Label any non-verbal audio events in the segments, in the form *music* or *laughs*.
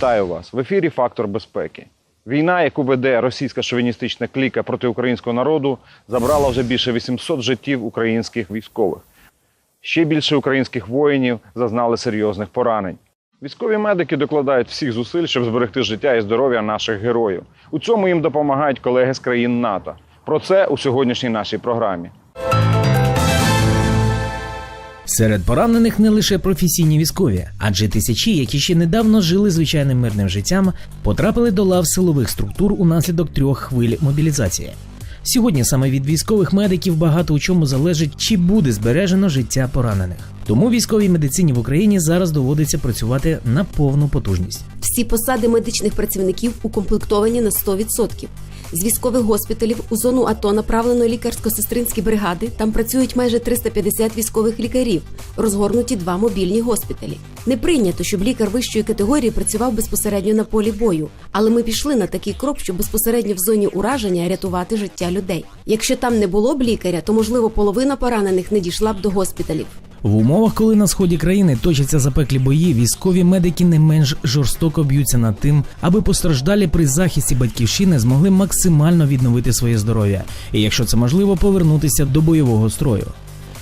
Вітаю вас в ефірі Фактор безпеки. Війна, яку веде російська шовіністична кліка проти українського народу, забрала вже більше 800 життів українських військових. Ще більше українських воїнів зазнали серйозних поранень. Військові медики докладають всіх зусиль, щоб зберегти життя і здоров'я наших героїв. У цьому їм допомагають колеги з країн НАТО. Про це у сьогоднішній нашій програмі. Серед поранених не лише професійні військові, адже тисячі, які ще недавно жили звичайним мирним життям, потрапили до лав силових структур унаслідок трьох хвиль мобілізації. Сьогодні саме від військових медиків багато у чому залежить, чи буде збережено життя поранених. Тому військовій медицині в Україні зараз доводиться працювати на повну потужність. Всі посади медичних працівників укомплектовані на 100%. З військових госпіталів у зону АТО направлено лікарсько-сестринські бригади. Там працюють майже 350 військових лікарів. Розгорнуті два мобільні госпіталі. Не прийнято, щоб лікар вищої категорії працював безпосередньо на полі бою. Але ми пішли на такий крок, щоб безпосередньо в зоні ураження рятувати життя людей. Якщо там не було б лікаря, то можливо половина поранених не дійшла б до госпіталів. В умовах, коли на сході країни точаться запеклі бої, військові медики не менш жорстоко б'ються над тим, аби постраждалі при захисті батьківщини змогли максимально відновити своє здоров'я, і якщо це можливо, повернутися до бойового строю.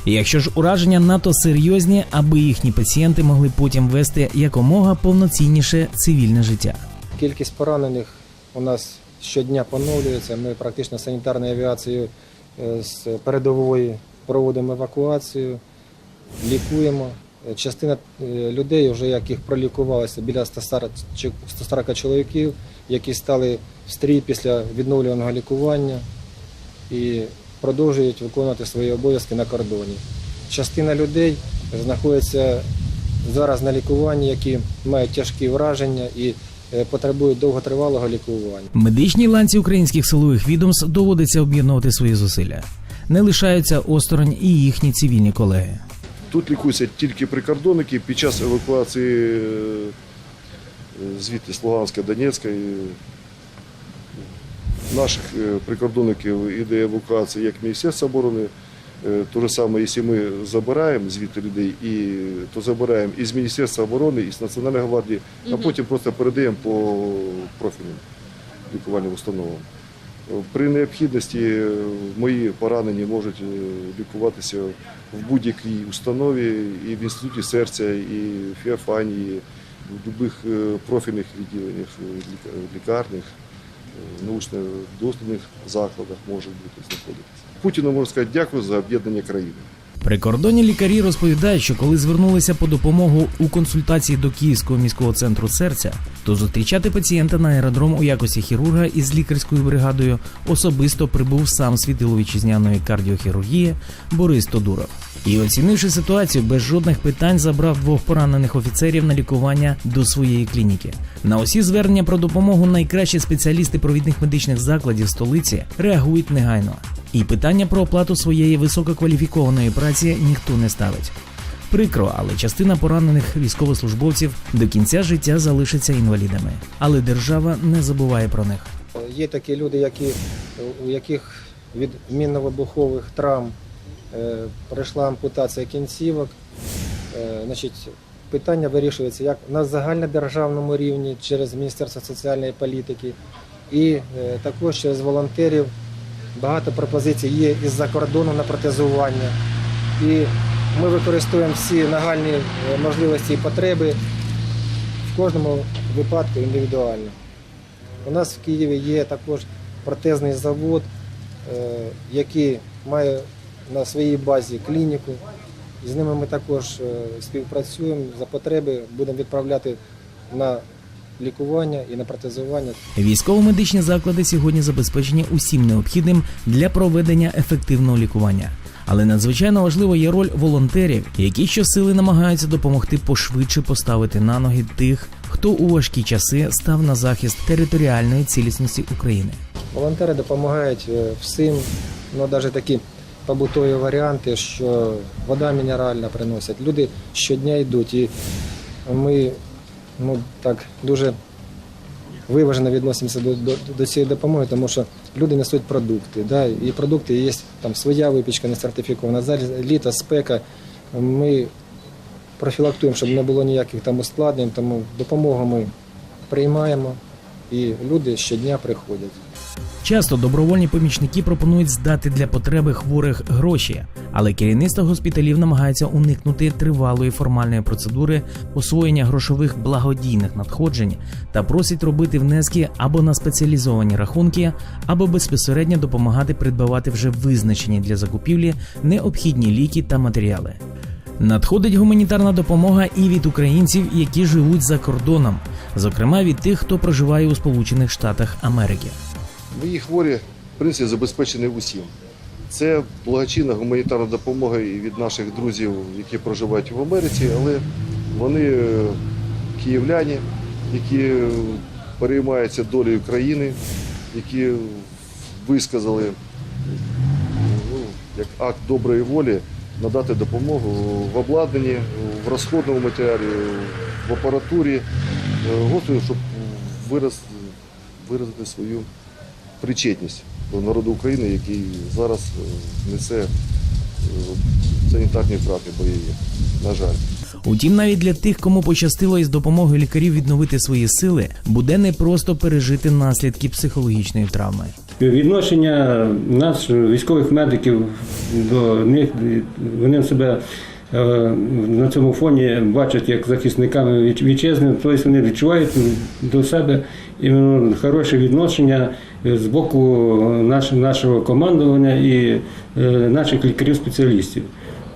Якщо ж ураження НАТО серйозні, аби їхні пацієнти могли потім вести якомога повноцінніше цивільне життя. Кількість поранених у нас щодня поновлюється. Ми практично санітарною авіацією е, з передової проводимо евакуацію, лікуємо. Е, Частина е, людей, вже яких пролікувалося біля 140 чоловіків, які стали в стрій після відновлюваного лікування і продовжують виконувати свої обов'язки на кордоні. Частина людей знаходиться зараз на лікуванні, які мають тяжкі враження і е, потребують довготривалого лікування. Медичній ланці українських силових відомств доводиться об'єднувати свої зусилля. Не лишаються осторонь і їхні цивільні колеги. Тут лікуються тільки прикордонники під час евакуації е, звідти з Луганська, Донецька. і Наших е, прикордонників іде евакуація як Міністерство оборони. Е, То же саме, якщо ми забираємо звідти людей, і, то забираємо із Міністерства оборони, і з Національної гвардії, а потім просто передаємо по профільним лікувальним установам. При необхідності е, мої поранені можуть е, лікуватися в будь-якій установі, і в інституті серця, і в Феофані, в будь-яких профільних відділеннях, е, лікарнях, е, научно-дослідних закладах можуть бути знаходитися. Путіну можна сказати дякую за об'єднання країни. Прикордонні лікарі розповідають, що коли звернулися по допомогу у консультації до Київського міського центру серця, то зустрічати пацієнта на аеродром у якості хірурга із лікарською бригадою особисто прибув сам світило вітчизняної кардіохірургії Борис Тодуров. І оцінивши ситуацію, без жодних питань забрав двох поранених офіцерів на лікування до своєї клініки. На усі звернення про допомогу найкращі спеціалісти провідних медичних закладів столиці реагують негайно. І питання про оплату своєї висококваліфікованої праці ніхто не ставить. Прикро, але частина поранених військовослужбовців до кінця життя залишаться інвалідами. Але держава не забуває про них. Є такі люди, які, у яких від мінно-вибухових травм е, пройшла ампутація кінцівок. Е, значить, питання вирішується як на загальнодержавному рівні через Міністерство соціальної політики і е, також через волонтерів. Багато пропозицій є із-за кордону на протезування. І ми використовуємо всі нагальні е, можливості і потреби в кожному випадку індивідуально. У нас в Києві є також протезний завод, е, який має на своїй базі клініку. З ними ми також е, співпрацюємо. За потреби будемо відправляти на лікування і на протезування. Військово-медичні заклади сьогодні забезпечені усім необхідним для проведення ефективного лікування. Але надзвичайно важливо є роль волонтерів, які щосили намагаються допомогти пошвидше поставити на ноги тих, хто у важкі часи став на захист територіальної цілісності України. Волонтери допомагають е, всім, ну навіть такі побутові варіанти, що вода мінеральна приносять. Люди щодня йдуть, і ми ну, так дуже виважено відносимося до, до, до цієї допомоги, тому що люди несуть продукти. Да? І продукти є там своя випічка не сертифікована. Зараз літо, спека. Ми профілактуємо, щоб не було ніяких там ускладнень, тому допомогу ми приймаємо, і люди щодня приходять. Часто добровольні помічники пропонують здати для потреби хворих гроші, але керівництво госпіталів намагається уникнути тривалої формальної процедури освоєння грошових благодійних надходжень та просить робити внески або на спеціалізовані рахунки, або безпосередньо допомагати придбавати вже визначені для закупівлі необхідні ліки та матеріали. Надходить гуманітарна допомога і від українців, які живуть за кордоном, зокрема від тих, хто проживає у Сполучених Штатах Америки. Мої хворі, в принципі, забезпечені усім. Це благочинна гуманітарна допомога і від наших друзів, які проживають в Америці, але вони е, київляні, які е, переймаються долею країни, які висказали ну, як акт доброї волі надати допомогу в обладнанні, в розходному матеріалі, в апаратурі, Е, Господи, щоб вираз, виразити свою причетність до народу України, який зараз е, несе е, санітарні втрати бойові. На жаль. Утім, навіть для тих, кому пощастило із допомогою лікарів відновити свої сили, буде непросто пережити наслідки психологічної травми. Відношення нас, військових медиків, до них вони себе е, на цьому фоні бачать як захисниками вітчизни, тобто вони відчувають до себе іменно хороше відношення з боку наш- нашого командування і е, наших лікарів-спеціалістів.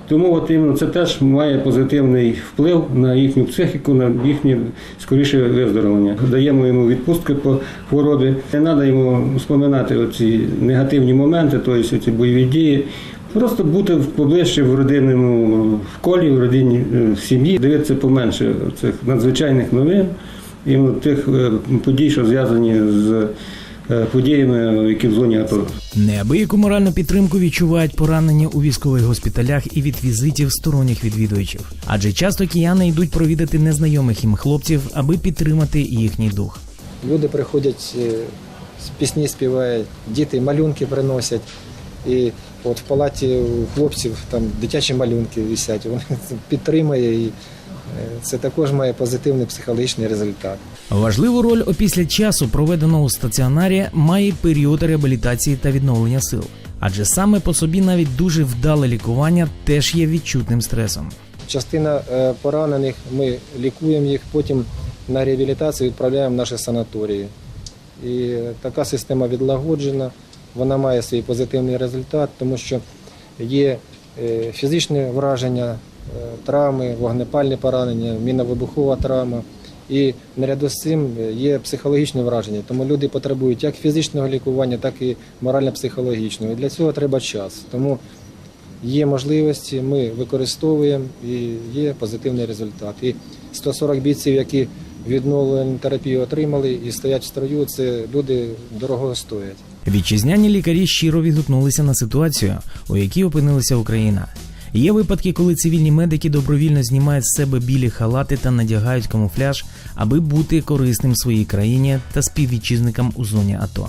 Тому от іменно це теж має позитивний вплив на їхню психіку, на їхнє скоріше виздоровлення. Даємо йому відпустки по хворобі. Не треба йому споминати оці негативні моменти, тобто ці бойові дії. Просто бути поближче в родинному колі, в родині е, в сім'ї, дивитися поменше цих надзвичайних новин і тих е, подій, що зв'язані з е, подіями, які в зоні АТО. Неабияку моральну підтримку відчувають поранені у військових госпіталях і від візитів сторонніх відвідувачів. Адже часто кияни йдуть провідати незнайомих їм хлопців, аби підтримати їхній дух. Люди приходять, е, пісні співають, діти малюнки приносять. І от в палаті у хлопців там дитячі малюнки висять, вони *laughs* підтримує і е, це також має позитивний психологічний результат. Важливу роль опісля часу, проведеного у стаціонарі, має період реабілітації та відновлення сил. Адже саме по собі навіть дуже вдале лікування теж є відчутним стресом. Частина е, поранених ми лікуємо їх, потім на реабілітацію відправляємо в наші санаторії. І е, така система відлагоджена, вона має свій позитивний результат, тому що є е, фізичне враження, е, травми, вогнепальні поранення, міновибухова травма. І наряду з цим е, є психологічне враження, тому люди потребують як фізичного лікування, так і морально-психологічного. І для цього треба час. Тому Є можливості, ми використовуємо і є позитивний результат. І 140 бійців, які відновлену терапію отримали і стоять в строю, це люди дорого стоять. Вітчизняні лікарі щиро відгукнулися на ситуацію, у якій опинилася Україна. Є випадки, коли цивільні медики добровільно знімають з себе білі халати та надягають камуфляж, аби бути корисним своїй країні та співвітчизникам у зоні АТО.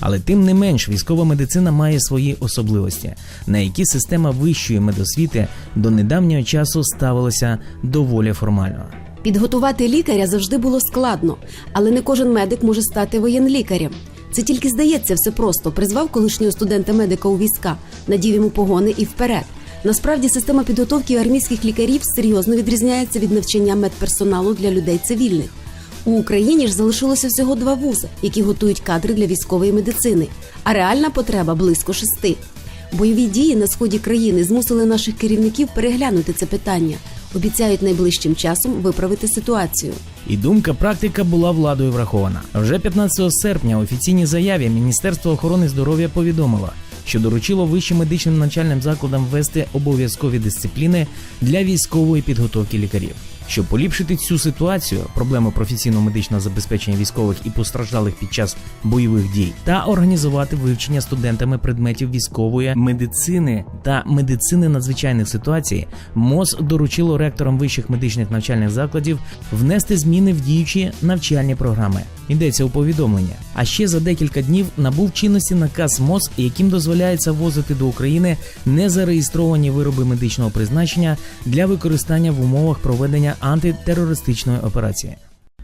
Але тим не менш військова медицина має свої особливості, на які система вищої медосвіти до недавнього часу ставилася доволі формально. Підготувати лікаря завжди було складно, але не кожен медик може стати воєнлікарем. Це тільки здається все просто. Призвав колишнього студента медика у війська, надів йому погони і вперед. Насправді система підготовки армійських лікарів серйозно відрізняється від навчання медперсоналу для людей цивільних. У Україні ж залишилося всього два вузи, які готують кадри для військової медицини, а реальна потреба близько шести. Бойові дії на сході країни змусили наших керівників переглянути це питання. Обіцяють найближчим часом виправити ситуацію. І думка практика була владою врахована. Вже 15 серпня офіційній заяві Міністерство охорони здоров'я повідомило, що доручило вищим медичним навчальним закладам ввести обов'язкові дисципліни для військової підготовки лікарів. Щоб поліпшити цю ситуацію, проблему професійного медичного забезпечення військових і постраждалих під час бойових дій, та організувати вивчення студентами предметів військової медицини та медицини надзвичайних ситуацій, МОЗ доручило ректорам вищих медичних навчальних закладів внести зміни в діючі навчальні програми. Йдеться у повідомлення. А ще за декілька днів набув чинності наказ МОЗ, яким дозволяється ввозити до України незареєстровані вироби медичного призначення для використання в умовах проведення антитерористичної операції.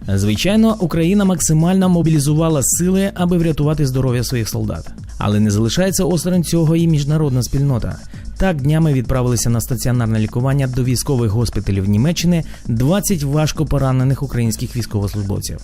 Звичайно, Україна максимально мобілізувала сили, аби врятувати здоров'я своїх солдат. Але не залишається осторонь цього і міжнародна спільнота. Так днями відправилися на стаціонарне лікування до військових госпіталів Німеччини 20 важко поранених українських військовослужбовців.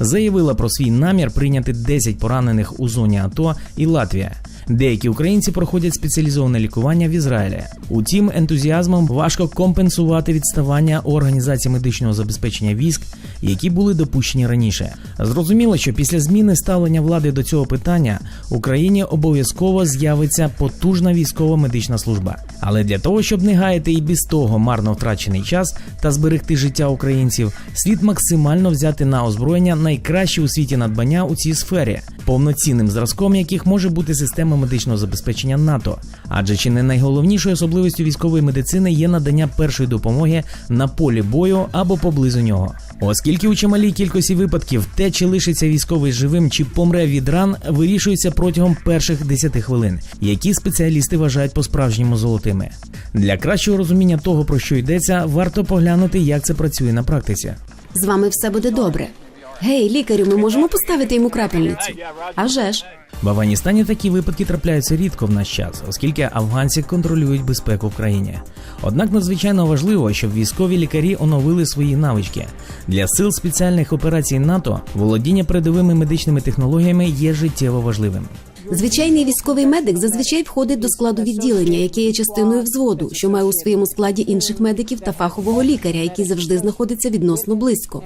Заявила про свій намір прийняти 10 поранених у зоні АТО і Латвія. Деякі українці проходять спеціалізоване лікування в Ізраїлі. Утім, ентузіазмом важко компенсувати відставання організації медичного забезпечення військ, які були допущені раніше. Зрозуміло, що після зміни ставлення влади до цього питання Україні обов'язково з'явиться потужна військова медична служба. Але для того, щоб не гаяти і без того марно втрачений час та зберегти життя українців, слід максимально взяти на озброєння найкращі у світі надбання у цій сфері, повноцінним зразком яких може бути система медичного забезпечення НАТО. Адже чи не найголовнішою особливістю військової медицини є надання першої допомоги на полі бою або поблизу нього. Оскільки у чималій кількості випадків те, чи лишиться військовий живим, чи помре від ран, вирішується протягом перших 10 хвилин, які спеціалісти вважають по-справжньому золотими. Для кращого розуміння того, про що йдеться, варто поглянути, як це працює на практиці. З вами все буде добре. Гей, лікарю, ми можемо поставити йому крапельницю? А вже ж. В Афганістані такі випадки трапляються рідко в наш час, оскільки афганці контролюють безпеку в країні. Однак надзвичайно важливо, щоб військові лікарі оновили свої навички. Для сил спеціальних операцій НАТО володіння передовими медичними технологіями є життєво важливим. Звичайний військовий медик зазвичай входить до складу відділення, яке є частиною взводу, що має у своєму складі інших медиків та фахового лікаря, який завжди знаходиться відносно близько.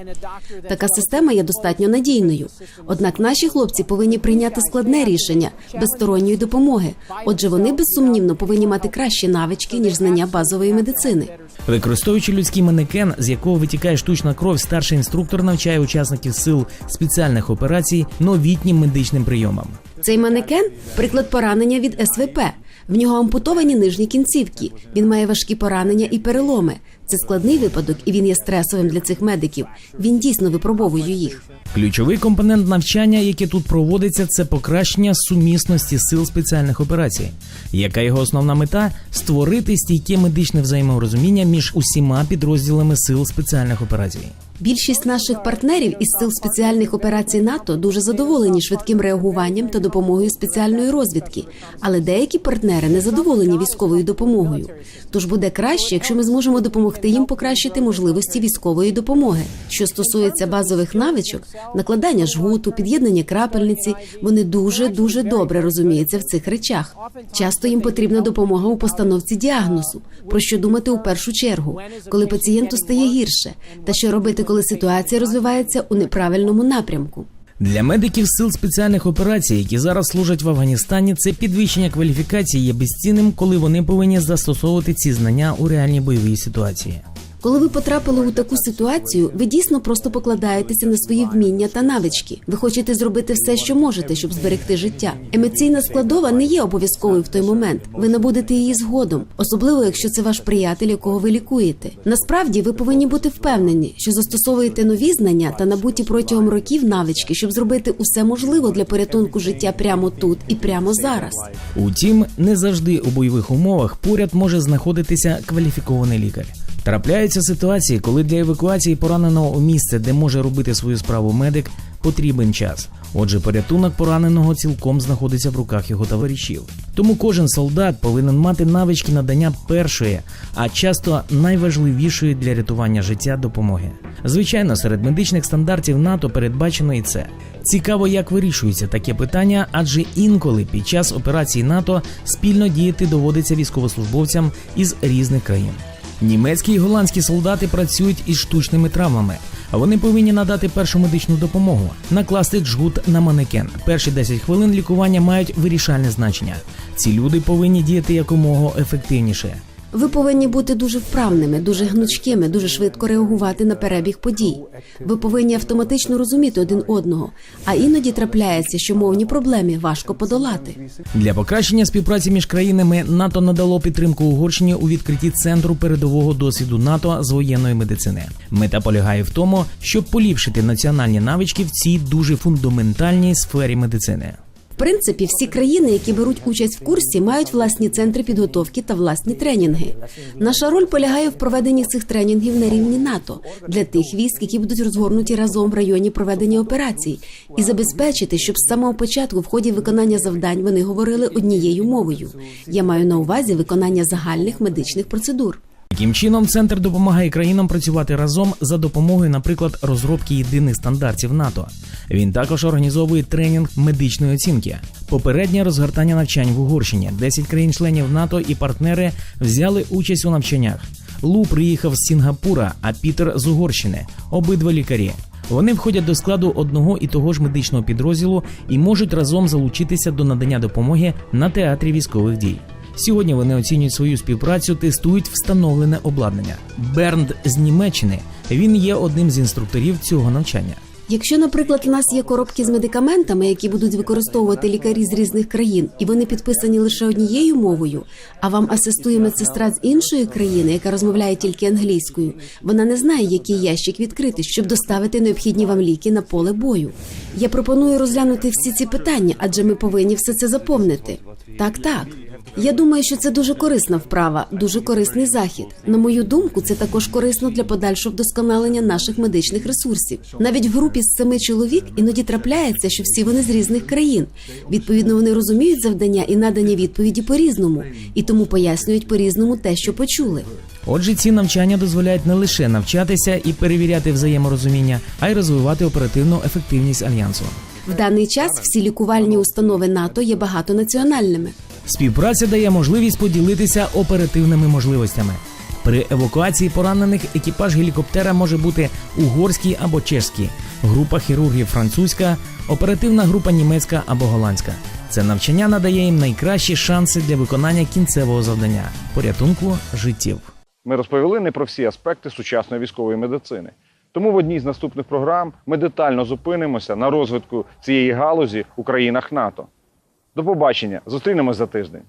Така система є достатньо надійною. Однак наші хлопці повинні прийняти складне рішення без сторонньої допомоги. Отже, вони безсумнівно повинні мати кращі навички ніж знання базової медицини. Використовуючи людський манекен, з якого витікає штучна кров, старший інструктор навчає учасників сил спеціальних операцій новітнім медичним прийомам. Цей манекен приклад поранення від СВП. В нього ампутовані нижні кінцівки. Він має важкі поранення і переломи. Це складний випадок, і він є стресовим для цих медиків. Він дійсно випробовує їх. Ключовий компонент навчання, яке тут проводиться, це покращення сумісності сил спеціальних операцій. Яка його основна мета створити стійке медичне взаєморозуміння між усіма підрозділами сил спеціальних операцій. Більшість наших партнерів із сил спеціальних операцій НАТО дуже задоволені швидким реагуванням та допомогою спеціальної розвідки, але деякі партнери не задоволені військовою допомогою. Тож буде краще, якщо ми зможемо допомогти їм покращити можливості військової допомоги. Що стосується базових навичок, накладання жгуту, під'єднання крапельниці, вони дуже дуже добре розуміються в цих речах. Часто їм потрібна допомога у постановці діагнозу, про що думати у першу чергу, коли пацієнту стає гірше, та що робити, коли ситуація розвивається у неправильному напрямку. Для медиків сил спеціальних операцій, які зараз служать в Афганістані, це підвищення кваліфікації є безцінним, коли вони повинні застосовувати ці знання у реальній бойовій ситуації. Коли ви потрапили у таку ситуацію, ви дійсно просто покладаєтеся на свої вміння та навички. Ви хочете зробити все, що можете, щоб зберегти життя. Емоційна складова не є обов'язковою в той момент. Ви набудете її згодом, особливо якщо це ваш приятель, якого ви лікуєте. Насправді ви повинні бути впевнені, що застосовуєте нові знання та набуті протягом років навички, щоб зробити усе можливе для порятунку життя прямо тут і прямо зараз. Утім, не завжди у бойових умовах поряд може знаходитися кваліфікований лікар. Трапляються ситуації, коли для евакуації пораненого у місце, де може робити свою справу медик, потрібен час. Отже, порятунок пораненого цілком знаходиться в руках його товаришів. Тому кожен солдат повинен мати навички надання першої, а часто найважливішої для рятування життя допомоги. Звичайно, серед медичних стандартів НАТО передбачено і це. Цікаво, як вирішується таке питання, адже інколи під час операцій НАТО спільно діяти доводиться військовослужбовцям із різних країн. Німецькі і голландські солдати працюють із штучними травмами. Вони повинні надати першу медичну допомогу, накласти джгут на манекен. Перші 10 хвилин лікування мають вирішальне значення. Ці люди повинні діяти якомога ефективніше. Ви повинні бути дуже вправними, дуже гнучкими, дуже швидко реагувати на перебіг подій. Ви повинні автоматично розуміти один одного, а іноді трапляється, що мовні проблеми важко подолати. Для покращення співпраці між країнами НАТО надало підтримку Угорщині у відкритті центру передового досвіду НАТО з воєнної медицини. Мета полягає в тому, щоб поліпшити національні навички в цій дуже фундаментальній сфері медицини. Принципі, всі країни, які беруть участь в курсі, мають власні центри підготовки та власні тренінги. Наша роль полягає в проведенні цих тренінгів на рівні НАТО для тих військ, які будуть розгорнуті разом в районі проведення операцій, і забезпечити, щоб з самого початку в ході виконання завдань вони говорили однією мовою. Я маю на увазі виконання загальних медичних процедур. Таким чином, центр допомагає країнам працювати разом за допомогою, наприклад, розробки єдиних стандартів НАТО. Він також організовує тренінг медичної оцінки, попереднє розгортання навчань в Угорщині. 10 країн-членів НАТО і партнери взяли участь у навчаннях. Лу приїхав з Сінгапура, а Пітер з Угорщини. Обидва лікарі. Вони входять до складу одного і того ж медичного підрозділу і можуть разом залучитися до надання допомоги на театрі військових дій. Сьогодні вони оцінюють свою співпрацю, тестують встановлене обладнання. Бернд з Німеччини він є одним з інструкторів цього навчання. Якщо, наприклад, у нас є коробки з медикаментами, які будуть використовувати лікарі з різних країн, і вони підписані лише однією мовою, а вам асистує медсестра з іншої країни, яка розмовляє тільки англійською, вона не знає, який ящик відкрити, щоб доставити необхідні вам ліки на поле бою. Я пропоную розглянути всі ці питання, адже ми повинні все це заповнити. Так, так. Я думаю, що це дуже корисна вправа, дуже корисний захід. На мою думку, це також корисно для подальшого вдосконалення наших медичних ресурсів. Навіть в групі з семи чоловік іноді трапляється, що всі вони з різних країн. Відповідно, вони розуміють завдання і надані відповіді по-різному, і тому пояснюють по-різному те, що почули. Отже, ці навчання дозволяють не лише навчатися і перевіряти взаєморозуміння, а й розвивати оперативну ефективність альянсу. В даний час всі лікувальні установи НАТО є багатонаціональними. Співпраця дає можливість поділитися оперативними можливостями. При евакуації поранених екіпаж гелікоптера може бути угорський або чешський, група хірургів французька, оперативна група німецька або голландська. Це навчання надає їм найкращі шанси для виконання кінцевого завдання порятунку життів. Ми розповіли не про всі аспекти сучасної військової медицини. Тому в одній з наступних програм ми детально зупинимося на розвитку цієї галузі у країнах НАТО. До побачення, зустрінемось за тиждень.